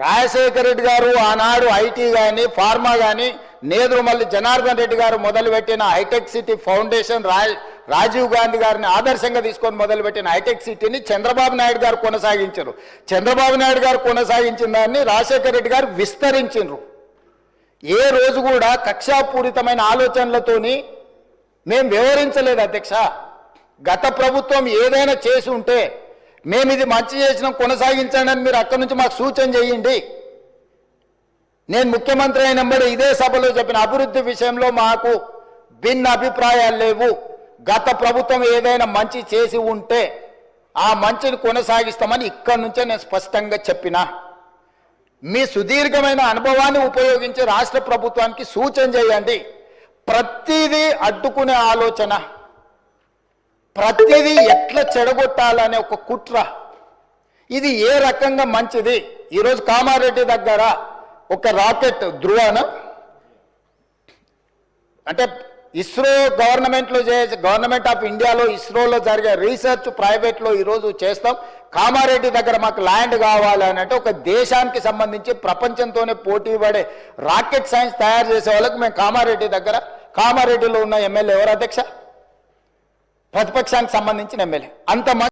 రాజశేఖర రెడ్డి గారు ఆనాడు ఐటీ కానీ ఫార్మా కానీ నేదురుమల్లి జనార్దన్ రెడ్డి గారు మొదలుపెట్టిన హైటెక్ సిటీ ఫౌండేషన్ రా రాజీవ్ గాంధీ గారిని ఆదర్శంగా తీసుకొని మొదలుపెట్టిన హైటెక్ సిటీని చంద్రబాబు నాయుడు గారు కొనసాగించారు. చంద్రబాబు నాయుడు గారు కొనసాగించిన దాన్ని రాజశేఖర రెడ్డి గారు విస్తరించారు ఏ రోజు కూడా కక్షాపూరితమైన ఆలోచనలతోని మేము వివరించలేదు అధ్యక్ష. గత ప్రభుత్వం ఏదైనా చేసి ఉంటే మేము ఇది మంచి చేసిన కొనసాగించండి అని మీరు అక్కడి నుంచి మాకు సూచన చేయండి. నేను ముఖ్యమంత్రి అయినప్పుడు ఇదే సభలో చెప్పిన అభివృద్ధి విషయంలో మాకు భిన్న అభిప్రాయాలు లేవు. గత ప్రభుత్వం ఏదైనా మంచి చేసి ఉంటే ఆ మంచిని కొనసాగిస్తామని ఇక్కడి నుంచే నేను స్పష్టంగా చెప్పిన. మీ సుదీర్ఘమైన అనుభవాన్ని ఉపయోగించి రాష్ట్ర ప్రభుత్వానికి సూచన చేయండి. ప్రతిదీ అడ్డుకునే ఆలోచన. ప్రతిదీ ఎట్లా చెడగొట్టాలనే ఒక కుట్ర. ఇది ఏ రకంగా మంచిది? ఈరోజు కామారెడ్డి దగ్గర ఒక రాకెట్ ధృవన అంటే ఇస్రో గవర్నమెంట్లో చే గవర్నమెంట్ ఆఫ్ ఇండియాలో ఇస్రోలో జరిగే రీసెర్చ్ ప్రైవేట్లో ఈరోజు చేస్తాం. కామారెడ్డి దగ్గర మాకు ల్యాండ్ కావాలి అని అంటే ఒక దేశానికి సంబంధించి ప్రపంచంతోనే పోటీ పడే రాకెట్ సైన్స్ తయారు చేసే వాళ్ళకి మేము కామారెడ్డి దగ్గర కామారెడ్డిలో ఉన్న ఎమ్మెల్యే ఎవరు? అధ్యక్ష? ప్రతిపక్షానికి సంబంధించిన ఎమ్మెల్యే. అంత